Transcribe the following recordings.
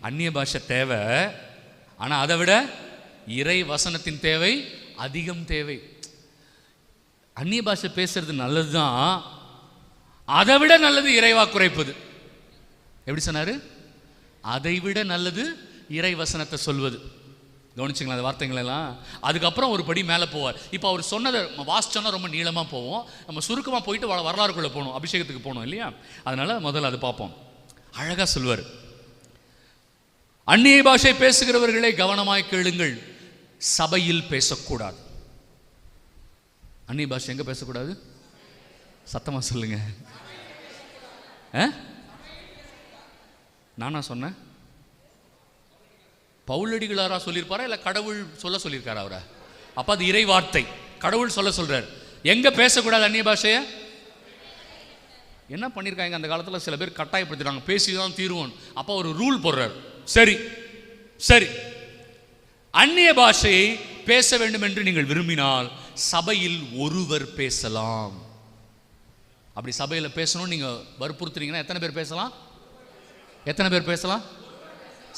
அந்நிய பாஷை தேவை. ஆனால் அதை விட இறை வசனத்தின் தேவை அதிகம் தேவை. அந்நிய பாஷை பேசுறது நல்லது தான் அதை விட நல்லது இறைவா குறைப்பது. எப்படி சொன்னார்? அதை விட நல்லது இறை வசனத்தை சொல்வது. கவனிச்சிங்களா அந்த வார்த்தைங்களெல்லாம் எல்லாம் அதுக்கப்புறம் ஒரு படி மேலே போவார். இப்போ அவர் சொன்னதை நம்ம வாசிச்சோன்னா ரொம்ப நீளமாக போவோம். நம்ம சுருக்கமாக போயிட்டு வ- வரலாறுக்குள்ளே போகணும். அபிஷேகத்துக்கு போகணும் இல்லையா? அதனால் முதல்ல அது பார்ப்போம். அழகாக சொல்வார். அந்நிய பாஷை பேசுகிறவர்களை கவனமாய் கேளுங்கள். சபையில் பேசக்கூடாது. அந்நிய பாஷை எங்க பேசக்கூடாது? சத்தமா சொல்லுங்க. ஆ? நானா சொன்னேன் பவுலடிகளாரா சொல்லியிருப்பாரா? இல்லை கடவுள் சொல்ல சொல்லியிருக்காரா அவரை? அப்போ அது இறை வார்த்தை. கடவுள் சொல்ல சொல்கிறார் எங்கே பேசக்கூடாது அந்நிய பாஷைய? என்ன பண்ணியிருக்காங்க அந்த காலத்தில் சில பேர் கட்டாயப்படுத்திடுறாங்க பேசி தான் தீருவோம். அப்போ ஒரு ரூல் போடுறார். சரி சரி. அந்நிய பாஷையை பேச வேண்டும் என்று நீங்கள் விரும்பினால் சபையில் ஒருவர் பேசலாம். அப்படி சபையில் பேசணும்னு நீங்கள் வற்புறுத்துறீங்கன்னா எத்தனை பேர் பேசலாம்? எத்தனை பேர் பேசலாம்?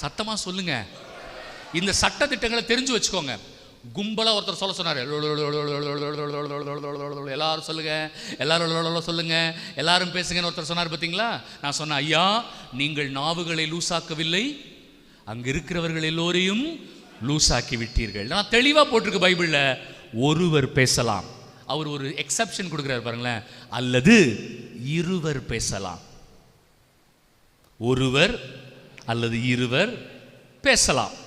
சத்தமாக சொல்லுங்க. இந்த சட்ட திட்டங்களை தெரிஞ்சு வச்சுக்கோங்க. கும்பலாக ஒருத்தர் சொல்ல சொன்னார். எல்லாரும் சொல்லுங்க எல்லாரும் சொல்லுங்க எல்லாரும் பேசுங்கன்னு ஒருத்தர் சொன்னார் பார்த்தீங்களா நான் சொன்னேன் ஐயா நீங்கள் நாவுகளை லூசாக்கவில்லை அங்க இருக்கிறவர்கள் எல்லோரையும் லூசாக்கி விட்டீர்கள். நான் தெளிவாக போட்டிருக்கு பைபிள்ல ஒருவர் பேசலாம். அவர் ஒரு எக்ஸெப்ஷன் கொடுக்குறாரு பாருங்களேன். அல்லது இருவர் பேசலாம். ஒருவர் அல்லது இருவர் பேசலாம்.